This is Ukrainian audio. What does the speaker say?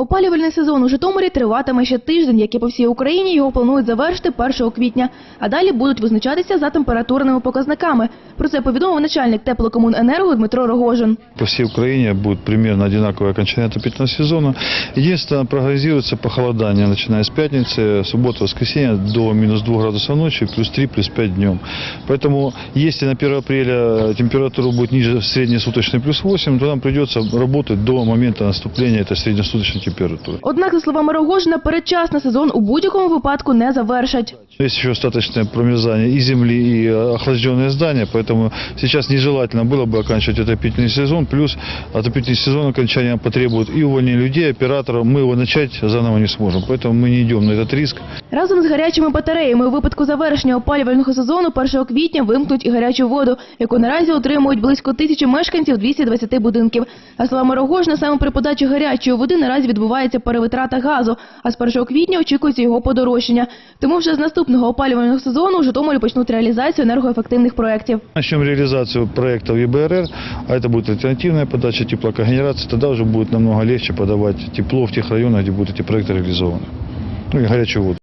Опалювальний сезон у Житомирі триватиме ще тиждень, як і по всій Україні, його планують завершити 1 квітня. А далі будуть визначатися за температурними показниками. Про це повідомив начальник теплокомуненерго Дмитро Рогожин. По всей Украине будет примерно одинаковое окончание отопительного сезона. Единственное, прогнозируется похолодание, начиная с пятницы, суббота, воскресенье до минус 2 градусов ночи, плюс 3, плюс 5 днем. Поэтому, если на 1 апреля температура будет ниже среднесуточной плюс 8, то нам придется работать до момента наступления этой среднесуточной температуры. Однак, за словами Рогожина, передчасно сезон у будь-якому випадку не завершать. Есть еще остаточное промерзание и земли, и э, охлажденные здания, поэтому сейчас нежелательно было бы оканчивать отопительный сезон. Плюс отопительный сезон окончания потребует и увольнения людей, операторов. Мы его начать заново не сможем, поэтому мы не идем на этот риск. Разом з гарячими батареями у випадку завершення опалювального сезону 1 квітня вимкнуть і гарячу воду, яку наразі отримують близько тисячі мешканців 220 будинків. А словами Рогожина, саме при подачі гарячої води наразі відбувається перевитрата газу, а з 1 квітня очікується його подорожчання. Тому вже з наступного опалювального сезону у Житомирі почнуть реалізацію енергоефективних проєктів. Начнем реализацию проектов ЕБРР, а это будет альтернативная подача теплокогенерации, тогда уже будет намного легче подавать тепло в тех районах, где будут эти проекты реализованы. Ну и горячую воду.